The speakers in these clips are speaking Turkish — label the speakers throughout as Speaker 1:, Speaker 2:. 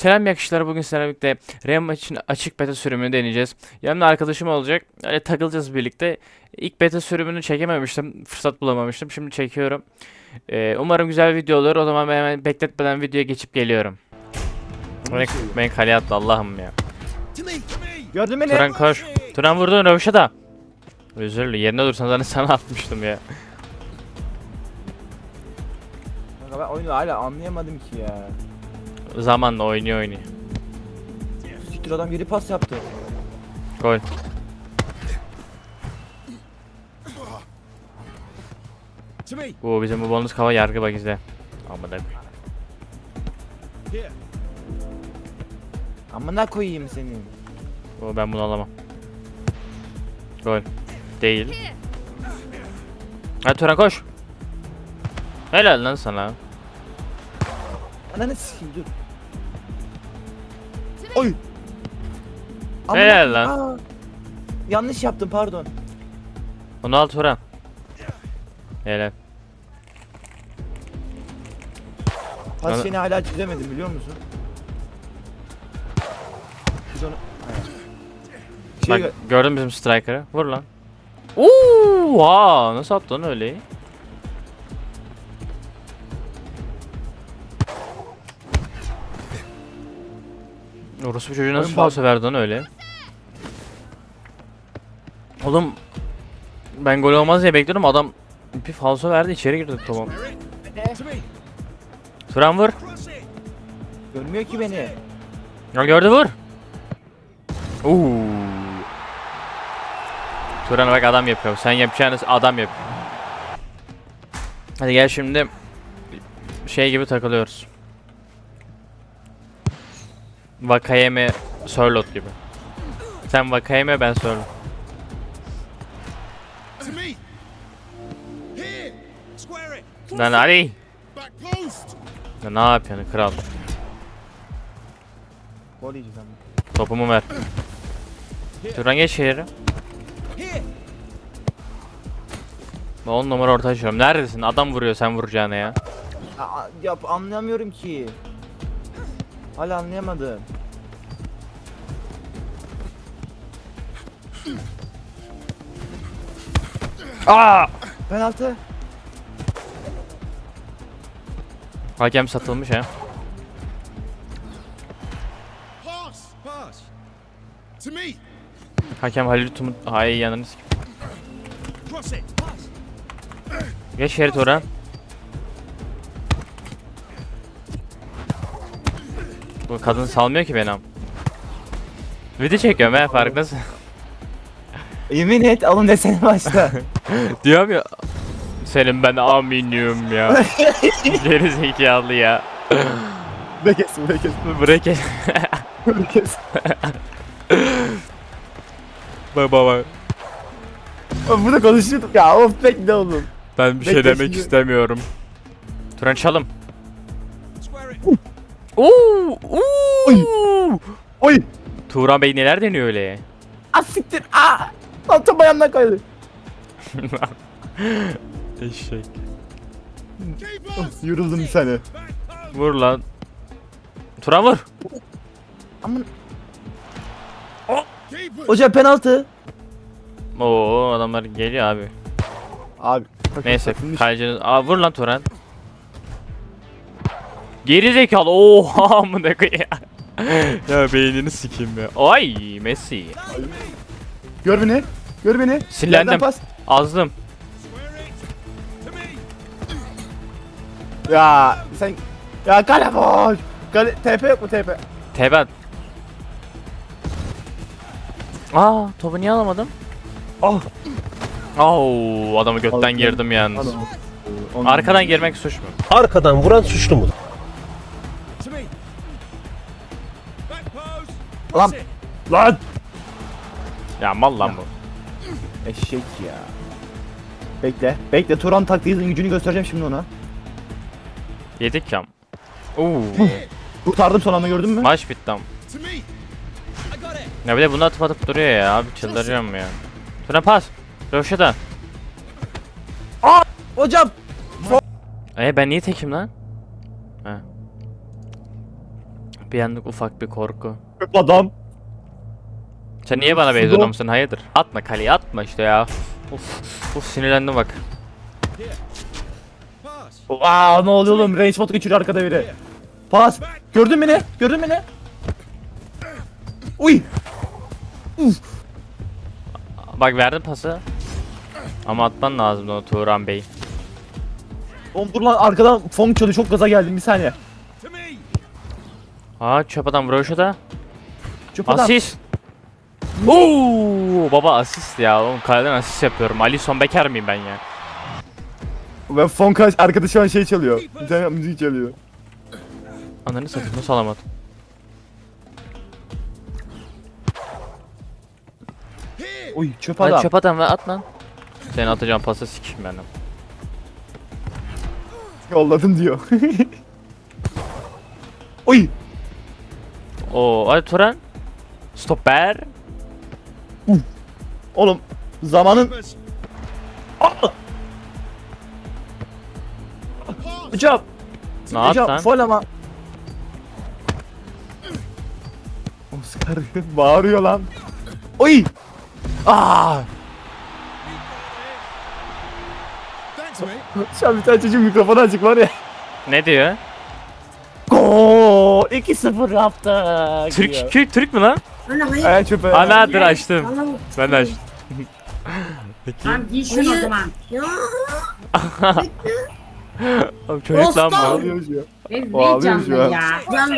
Speaker 1: Selam yakışıklar bugün sizlerle birlikte Real maçın açık beta sürümünü deneyeceğiz. Yanımda arkadaşım olacak. Öyle takılacağız birlikte. İlk beta sürümünü çekememiştim. Fırsat bulamamıştım. Şimdi çekiyorum. Ee, umarım güzel video olur. O zaman ben hemen bekletmeden videoya geçip geliyorum. Ben, ben kaleye attı Allah'ım ya.
Speaker 2: Gördün beni.
Speaker 1: Turan koş. Turan vurdu Rövşe da. Özür dilerim. Yerine dursan zaten sana atmıştım ya.
Speaker 2: Kanka ben oyunu hala anlayamadım ki ya.
Speaker 1: Zamanla oynuyor oynuyor.
Speaker 2: Siktir adam geri pas yaptı.
Speaker 1: Gol. Bu bizim bu bonus kava yargı bak izle. Amına koyayım.
Speaker 2: Amına koyayım seni.
Speaker 1: O ben bunu alamam. Gol. Değil. Hadi Turan koş. Helal lan sana.
Speaker 2: Ananı sikeyim dur. Oy. Amına-
Speaker 1: Helal lan.
Speaker 2: Aa, yanlış yaptım pardon.
Speaker 1: Onu al Turan. Helal.
Speaker 2: Pas
Speaker 1: Ana-
Speaker 2: seni hala çizemedim biliyor musun? Biz onu... Şey,
Speaker 1: Bak gördün mü bizim striker'ı? Vur lan. Uuu, wow, nasıl attı lan öyle? Orası bir çocuğu nasıl falso verdi lan öyle? Oğlum ben gol olmaz diye bekliyordum adam bir falso verdi içeri girdi tamam. Turan vur.
Speaker 2: Görmüyor ki beni.
Speaker 1: Ya gördü vur. Uuu. Turan bak adam yapıyor. Sen yapacağınız adam yapıyor. Hadi gel şimdi şey gibi takılıyoruz. Vakayeme Sörlot gibi. Sen Vakayeme ben Sörlot. Lan
Speaker 3: post.
Speaker 1: Ya ne yapıyorsun kral?
Speaker 2: Gol yiyeceğiz ama.
Speaker 1: Topumu ver. Turan geç yere.
Speaker 3: Here.
Speaker 1: 10 numara orta açıyorum. Neredesin? Adam vuruyor sen vuracağına ya.
Speaker 2: Aa, yap anlayamıyorum ki. Hala anlayamadım.
Speaker 1: Aa!
Speaker 2: Penaltı.
Speaker 1: Hakem satılmış ha.
Speaker 3: Pass. Pass. To me.
Speaker 1: Hakem Halil Tumut... Ay yanını sik-
Speaker 3: Cross it. Pass.
Speaker 1: Geç Ferit Orhan. Bu kadın salmıyor ki beni am. Video çekiyorum he farkındasın.
Speaker 2: Yemin et alın desene başta.
Speaker 1: Diyorum ya. Senin ben aminyum ya. Geri zekalı ya.
Speaker 2: Bekes, bekes,
Speaker 1: Bırak
Speaker 2: bekes.
Speaker 1: bak bak bak.
Speaker 2: Burada konuşuyorduk ya. Of bekle oğlum.
Speaker 1: Ben bir şey
Speaker 2: Bekle
Speaker 1: demek
Speaker 2: şimdi.
Speaker 1: istemiyorum. Turan çalım. Uuu! Uuu!
Speaker 2: Oy.
Speaker 1: Turan Bey neler deniyor öyle?
Speaker 2: Ah siktir. Aa. Lan top ayağımdan kaydı.
Speaker 1: Eşek.
Speaker 2: Yoruldum bir saniye.
Speaker 1: Vur lan. Turan vur.
Speaker 2: Aman.
Speaker 3: Us.
Speaker 2: Hocam penaltı.
Speaker 1: Oo adamlar geliyor abi.
Speaker 2: Abi.
Speaker 1: Neyse kaleciniz. Aa vur lan Turan. Geri zekalı. Oha amına koyayım. ya beynini sikeyim ya. Ay Messi.
Speaker 2: Gör beni. Gör beni.
Speaker 1: Sinirlendim.
Speaker 2: Yerden pas.
Speaker 1: Azdım.
Speaker 2: Ya sen. Ya kale boş. Kale TP yok mu TP?
Speaker 1: Tebat. Aa topu niye alamadım?
Speaker 2: Oh.
Speaker 1: Oo adamı götten
Speaker 2: Aldım.
Speaker 1: girdim yalnız.
Speaker 2: Adam.
Speaker 1: Arkadan girmek suç mu?
Speaker 4: Arkadan vuran suçlu mudur?
Speaker 2: Lan. Lan.
Speaker 1: Ya mal lan bu.
Speaker 2: Eşek ya. Bekle. Bekle. Turan taktiğinin gücünü göstereceğim şimdi ona.
Speaker 1: Yedik ya. Oo.
Speaker 2: Kurtardım son anda gördün mü?
Speaker 1: Maç bitti ama. Ya bir de bunu atıp atıp duruyor ya abi çıldıracağım ya. Şuna pas. Röşada.
Speaker 2: Hocam.
Speaker 1: E ben niye tekim lan? Ha. Bir anlık ufak bir korku.
Speaker 2: Çöp adam.
Speaker 1: Sen niye bana benziyorsun? Hayırdır? Atma kaleye atma işte ya. Uf, uf sinirlendim bak.
Speaker 2: Aa ne oluyor oğlum? Range bot geçiriyor arkada biri. Pas. Gördün mü ne? Gördün mü ne? Uy.
Speaker 1: Bak verdim pası. Ama atman lazım onu Turan Bey.
Speaker 2: Oğlum dur lan arkadan fon çalıyor çok gaza geldim bir saniye.
Speaker 1: Aa çöp adam vuruyor.
Speaker 2: Çöp adam.
Speaker 1: Asist. Oo baba asist ya. Oğlum kaleden asist yapıyorum. Alisson Becker miyim ben ya?
Speaker 2: Ve fon kaç arkadaş şu an şey çalıyor. Bir tane müzik çalıyor.
Speaker 1: Ananı satayım nasıl alamadım?
Speaker 2: Uy çöp
Speaker 1: Hadi
Speaker 2: adam.
Speaker 1: çöp adam ve at lan. Seni atacağım pası sikeyim benim.
Speaker 2: Yolladım diyor. Uy.
Speaker 1: Oo hadi Turan. Stopper.
Speaker 2: Oğlum zamanın
Speaker 3: Pass.
Speaker 2: hocam.
Speaker 1: Ne yaptın?
Speaker 2: Fol ama. Oscar bağırıyor lan. Uy. Aa!
Speaker 3: Mate.
Speaker 2: Şu an bir tane çocuk mikrofonu açık var ya.
Speaker 1: Ne diyor?
Speaker 2: Gol! 2-0 yaptık.
Speaker 1: Türk, Türk, Türk mü lan?
Speaker 4: Ana hayır.
Speaker 2: Ay çöpe.
Speaker 1: Ana dur açtım.
Speaker 4: Bana bu-
Speaker 1: Ben de açtım.
Speaker 5: Tamam giy şunu o
Speaker 4: Hayır.
Speaker 5: zaman.
Speaker 4: Ya.
Speaker 1: Oğlum çocuk lan bu.
Speaker 2: O
Speaker 5: ne canlı ya.
Speaker 4: Can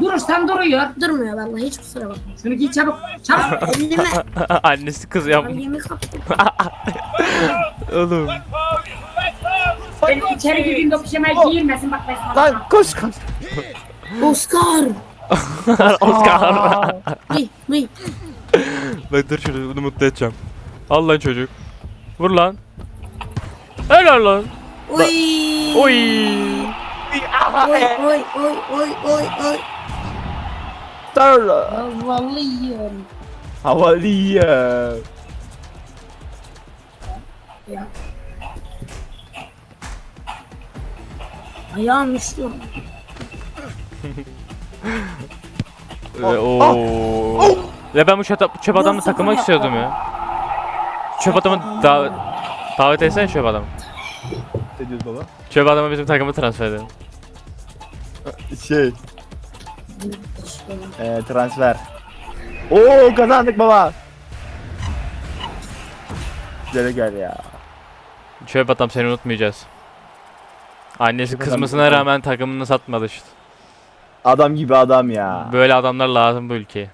Speaker 5: Durursan duruyor.
Speaker 4: durmuyor vallahi hiç kusura bakma.
Speaker 5: Şunu giy çabuk. Çabuk.
Speaker 4: Elime
Speaker 1: Annesi kızıyor.
Speaker 4: elimi kaptım.
Speaker 1: Oğlum.
Speaker 5: ben içeri girdiğimde o pijamaya giyilmesin bak ben sana.
Speaker 2: Lan koş koş.
Speaker 4: Oscar.
Speaker 1: Oscar.
Speaker 4: Vıy vıy.
Speaker 1: Bak dur şunu bunu mutlu edeceğim. Al lan çocuk. Vur lan. Helal lan.
Speaker 4: Oy.
Speaker 1: Oy.
Speaker 4: Oy oy oy oy oy oy.
Speaker 2: Starla.
Speaker 4: Vallahi yiyorum.
Speaker 2: Havalı ya.
Speaker 4: Ayağım üşüyor.
Speaker 1: Ve. Ya ben bu çöp, çöp adamla takılmak istiyordum ya. Çöp adamı davet davet etsene çöp adamı.
Speaker 2: Ne diyoruz baba?
Speaker 1: Çöp adamı bizim takımı transfer edelim.
Speaker 2: Şey. Eee transfer. Oo kazandık baba. Gel gel ya.
Speaker 1: Çöp adam seni unutmayacağız. Annesi kızmasına rağmen takımını satmadı işte.
Speaker 2: Adam gibi adam ya.
Speaker 1: Böyle adamlar lazım bu ülkeye.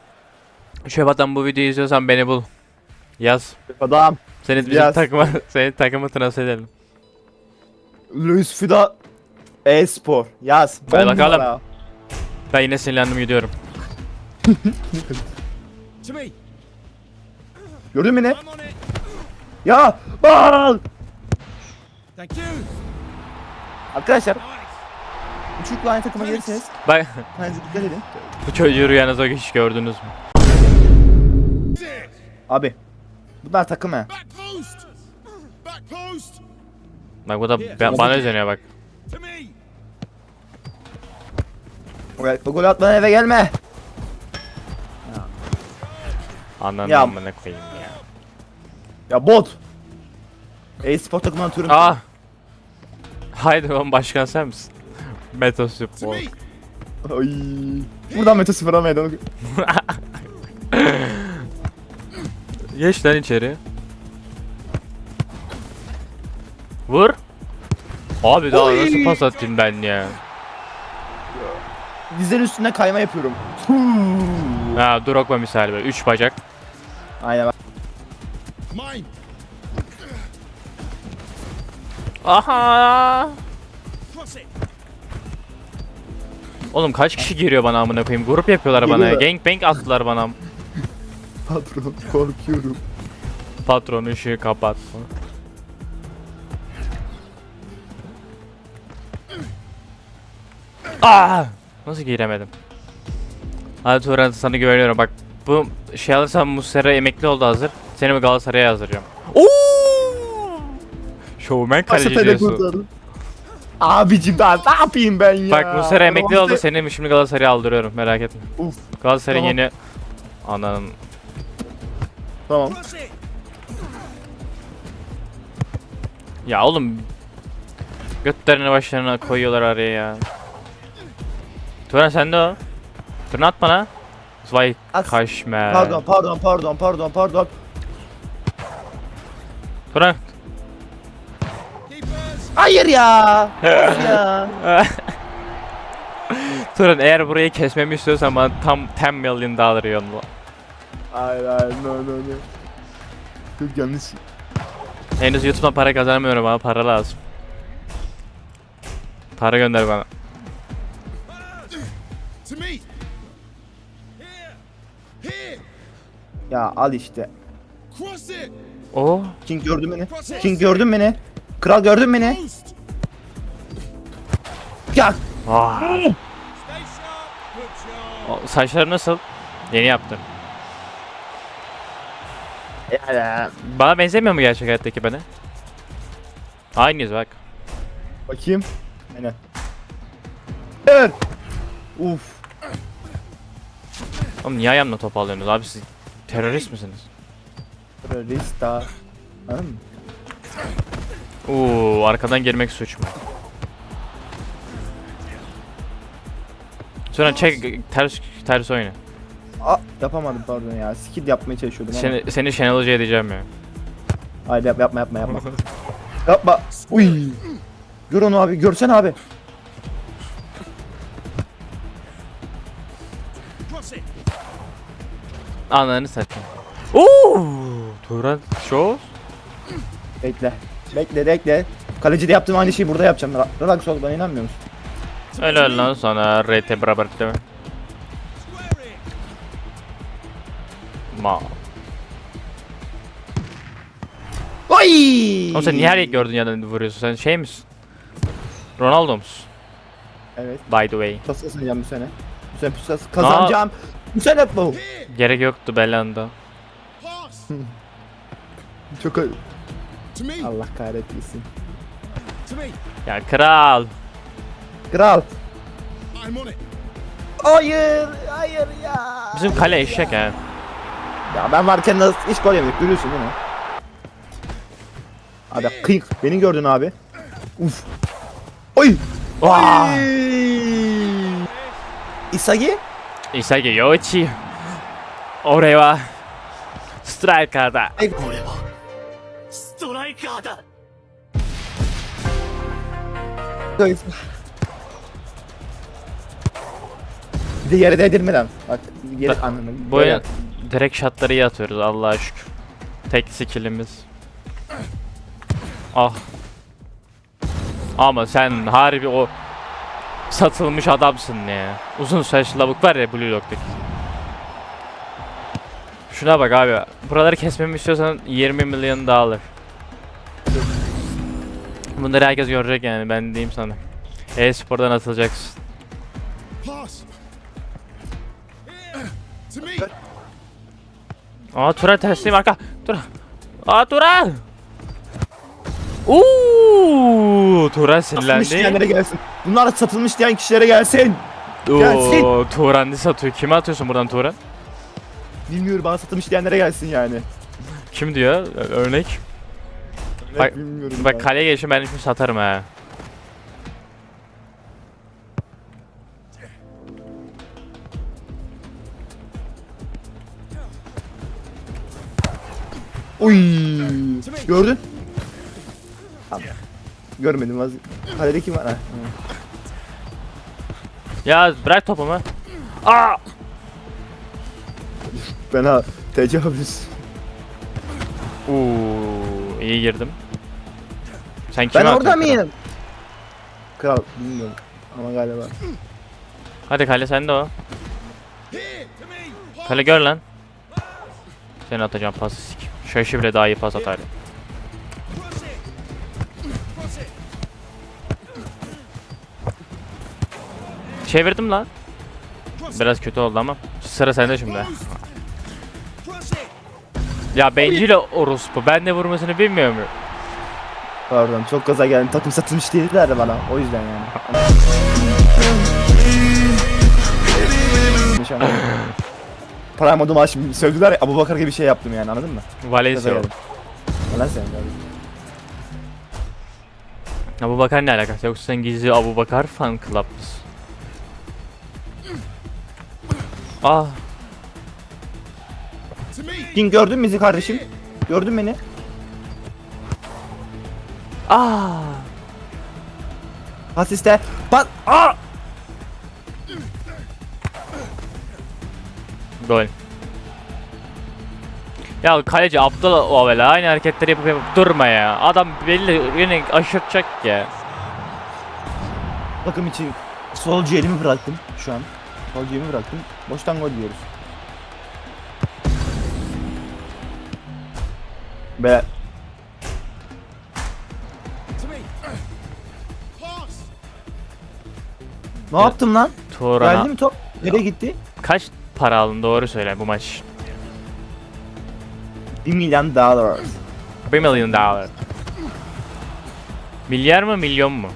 Speaker 1: Çöp adam bu videoyu izliyorsan beni bul. Yaz.
Speaker 2: Adam.
Speaker 1: Seni bizim
Speaker 2: Yaz.
Speaker 1: takıma, seni takımı transfer edelim.
Speaker 2: Luis Fida e-spor. Yaz.
Speaker 1: Hadi
Speaker 2: On
Speaker 1: bakalım.
Speaker 2: numara.
Speaker 1: Ben yine sinirlendim gidiyorum.
Speaker 3: To me.
Speaker 2: Gördün mü ne?
Speaker 3: I'm on it.
Speaker 2: Ya bal.
Speaker 3: Thank you.
Speaker 2: Arkadaşlar. Üçlükle aynı takıma gelirseniz
Speaker 1: Bak
Speaker 2: kendinize dikkat edin.
Speaker 1: bu çocuğu rüyanızda hiç gördünüz mü?
Speaker 2: Abi bunlar takım he.
Speaker 3: Back post. Back post.
Speaker 1: Bak bu da ben, bana özeniyor bak.
Speaker 3: To me.
Speaker 2: O gol atmadan eve gelme.
Speaker 1: Ananı
Speaker 2: Ya-
Speaker 1: amına koyayım ya.
Speaker 2: Ya bot. E-spor takımına atıyorum.
Speaker 1: Ah! Haydi oğlum başkan sen misin? Meto
Speaker 3: To
Speaker 1: Spor.
Speaker 2: Ay. Buradan Mete sıfıra meydan.
Speaker 1: Geç lan içeri. Vur. Abi daha
Speaker 2: Oy.
Speaker 1: nasıl pas atayım ben ya?
Speaker 2: Dizlerin üstüne kayma yapıyorum.
Speaker 1: Ha Drogba misali böyle 3 bacak.
Speaker 2: Aynen bak.
Speaker 3: Mine.
Speaker 1: Aha!
Speaker 3: Cross it.
Speaker 1: Oğlum kaç kişi giriyor bana amına koyayım? Grup yapıyorlar bana.
Speaker 2: Geliyor.
Speaker 1: Gangbang attılar bana.
Speaker 2: Patron korkuyorum.
Speaker 1: Patron ışığı kapat. Aa! Nasıl giremedim? Hadi Turan sana güveniyorum bak. Bu şey alırsam Muslera emekli oldu hazır. Seni mi Galatasaray'a yazdıracağım. Oo! Showman kaleci diyorsun.
Speaker 2: Abicim ben ne yapayım ben ya?
Speaker 1: Bak Muslera emekli
Speaker 2: Adam
Speaker 1: oldu seni şimdi Galatasaray'a aldırıyorum merak etme.
Speaker 2: Uf
Speaker 1: Galatasaray'ın
Speaker 2: Tamam.
Speaker 1: yeni ananın
Speaker 2: tamam.
Speaker 1: Ya oğlum götlerini başlarına koyuyorlar araya ya. Turan sende o. Turan at bana. Vay
Speaker 2: At.
Speaker 1: kaşmer.
Speaker 2: Pardon pardon pardon pardon pardon.
Speaker 1: Turan.
Speaker 2: Hayır ya. Of ya.
Speaker 1: Turan eğer burayı kesmemi istiyorsan bana tam 10 million dollar yolla.
Speaker 2: Hayır hayır no no no. Çok yanlış.
Speaker 1: Henüz YouTube'dan para kazanamıyorum ama para lazım. Para gönder bana.
Speaker 2: Ya al işte.
Speaker 1: Oo.
Speaker 2: King gördün beni. King gördün beni. Kral gördün beni. Ya.
Speaker 1: Ah. O, Saçları nasıl? Yeni yaptım.
Speaker 2: Ya.
Speaker 1: Bana benzemiyor mu gerçek hayattaki bana? Aynıyız bak.
Speaker 2: Bakayım. Aynen. Evet. Uf.
Speaker 1: Oğlum niye ayağımla top alıyorsunuz abi siz terörist misiniz?
Speaker 2: Terörist daha. Anladın mı?
Speaker 1: Oo arkadan girmek suç mu? Sonra çek ters ters oyna.
Speaker 2: Aa, yapamadım pardon ya. Skill yapmaya çalışıyordum ama.
Speaker 1: Seni seni Şenol Hoca edeceğim ya.
Speaker 2: Hayır yapma yapma yapma yapma. yapma. Uy. Gör onu abi. Görsene abi.
Speaker 1: Ananı satayım. Oo! Turan show.
Speaker 2: Bekle. Bekle bekle. Kaleci de yaptığım aynı şeyi burada yapacağım. Relax ol bana inanmıyor musun?
Speaker 1: Helal lan sana RT beraber
Speaker 3: it.
Speaker 1: Ma.
Speaker 2: Oy!
Speaker 1: Oğlum sen niye her yeri gördün yerden vuruyorsun? Sen şey misin? Ronaldo musun?
Speaker 2: Evet.
Speaker 1: By the way.
Speaker 2: Puskas kazanacağım bu sene. Bu sene puskas kazanacağım. Bu sene bu.
Speaker 1: Gerek yoktu Belanda.
Speaker 2: Çok. Allah kahretmesin.
Speaker 3: To me.
Speaker 1: Ya kral.
Speaker 2: Kral.
Speaker 3: I'm on it.
Speaker 2: Hayır, hayır ya.
Speaker 1: Bizim kale eşek ha.
Speaker 2: Ya ben varken nasıl hiç gol yemedik görüyorsun değil mi? Abi kıyık. Beni gördün abi. Uf. Oy.
Speaker 1: Vaa.
Speaker 2: Isagi?
Speaker 1: Isagi Yoichi. Ore wa striker da.
Speaker 2: Bir de yere değdirmeden. Bak yere anladım.
Speaker 1: Bu oyun direkt shotları iyi atıyoruz Allah'a şükür. Tek skillimiz. Ah. Ama sen harbi o satılmış adamsın ya. Uzun saçlı lavuk var ya Blue Lock'taki. Şuna bak abi. Buraları kesmemi istiyorsan 20 milyon dolar. Bunları herkes görecek yani ben diyeyim sana. E-spordan atılacaksın. Aa Turan tersliyim arka. Turan. Aa Turan. Uuu Turan
Speaker 2: Satılmış diyenlere
Speaker 1: sinirlendi.
Speaker 2: gelsin. Bunlar satılmış diyen kişilere gelsin. gelsin.
Speaker 1: Oo Turan ne satıyor? Kime atıyorsun buradan Turan?
Speaker 2: Bilmiyorum bana satılmış diyenlere gelsin yani.
Speaker 1: Kim diyor? Ö- Örnek. Bak-
Speaker 2: bilmiyorum.
Speaker 1: Bak
Speaker 2: ya.
Speaker 1: kaleye geçin ben şimdi satarım ha.
Speaker 2: Uy. Gördün? Görmedim az. Kalede kim var ha?
Speaker 1: Ya bırak topumu. Aa!
Speaker 2: Ben ha tecavüz.
Speaker 1: Uuu iyi girdim. Sen
Speaker 2: Ben
Speaker 1: kime
Speaker 2: orada
Speaker 1: atıyorsun?
Speaker 2: mıyım? Kral bilmiyorum. Ama galiba.
Speaker 1: Hadi kale o.
Speaker 3: To me. Pass.
Speaker 1: Kale gör lan. Seni atacağım pası sik. Şaşı bile daha iyi pas atar. Çevirdim lan. Biraz kötü oldu ama. Sıra sende şimdi. Ya bencil orospu. Ben de vurmasını bilmiyor muyum?
Speaker 2: Pardon çok gaza geldim. Takım satılmış dediler de bana. O yüzden yani. Prime moduma şimdi sövdüler ya Abu Bakar gibi bir şey yaptım yani anladın mı? Gaza
Speaker 1: Valencia.
Speaker 2: geldim. Lan sen.
Speaker 1: Abu Bakar ne alakası? Yoksa sen gizli Abu Bakar fan club mısın? Ah.
Speaker 2: King gördün mü bizi kardeşim? Gördün beni?
Speaker 1: Ah.
Speaker 2: Asiste. Pat. Aa!
Speaker 1: Gol. Ya kaleci aptal o böyle aynı hareketleri yapıp yapıp durma ya. Adam belli yine aşırtacak ya.
Speaker 2: Takım için solcu elimi bıraktım şu an. Solcu elimi bıraktım. Boştan gol diyoruz. Be ne yaptım lan?
Speaker 1: Turan'a
Speaker 2: Geldi mi top? Nereye gitti?
Speaker 1: kaç para aldın doğru söyle bu maç.
Speaker 2: 1 milyon dolar.
Speaker 1: 1 milyon dolar. Milyar mı milyon mu?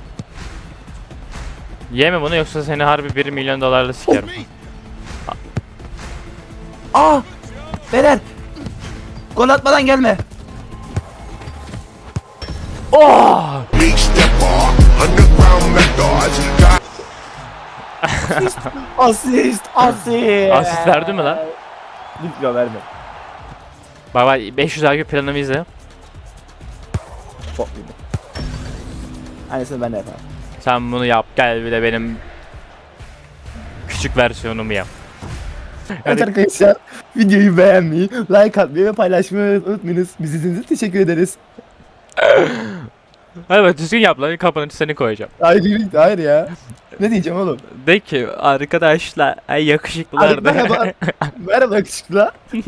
Speaker 1: Yeme bunu yoksa seni harbi 1 milyon dolarla sikerim.
Speaker 2: Aa! Beyler! Gol atmadan gelme.
Speaker 1: Oh!
Speaker 6: Big stepper, underground methods.
Speaker 2: Asist! Asist!
Speaker 1: Asist verdi mi lan?
Speaker 2: Lütfen verme.
Speaker 1: Bak bak 500 IQ planımı izle.
Speaker 2: Bok gibi. Aynısını ben de yaparım.
Speaker 1: Sen bunu yap gel bir de benim küçük versiyonumu yap.
Speaker 2: Evet arkadaşlar videoyu beğenmeyi, like atmayı ve paylaşmayı unutmayınız. Bizi izlediğiniz için teşekkür ederiz.
Speaker 1: Hadi bak düzgün yap lan kapanışı seni koyacağım.
Speaker 2: Hayır hayır ya. Ne diyeceğim oğlum?
Speaker 1: De ki arkadaşlar ay yakışıklılar
Speaker 2: merhaba. merhaba yakışıklı.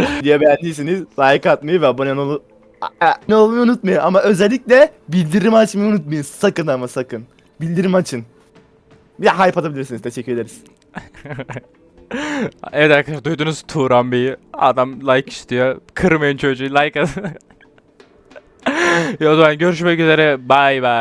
Speaker 2: Videoyu beğendiyseniz like atmayı ve abone ol ne olmayı unutmayın ama özellikle bildirim açmayı unutmayın. Sakın ama sakın. Bildirim açın. Ya hype atabilirsiniz. Teşekkür ederiz.
Speaker 1: evet arkadaşlar duydunuz Turan Bey'i. Adam like istiyor. Kırmayın çocuğu like atın. ya o zaman görüşmek üzere. Bye bye.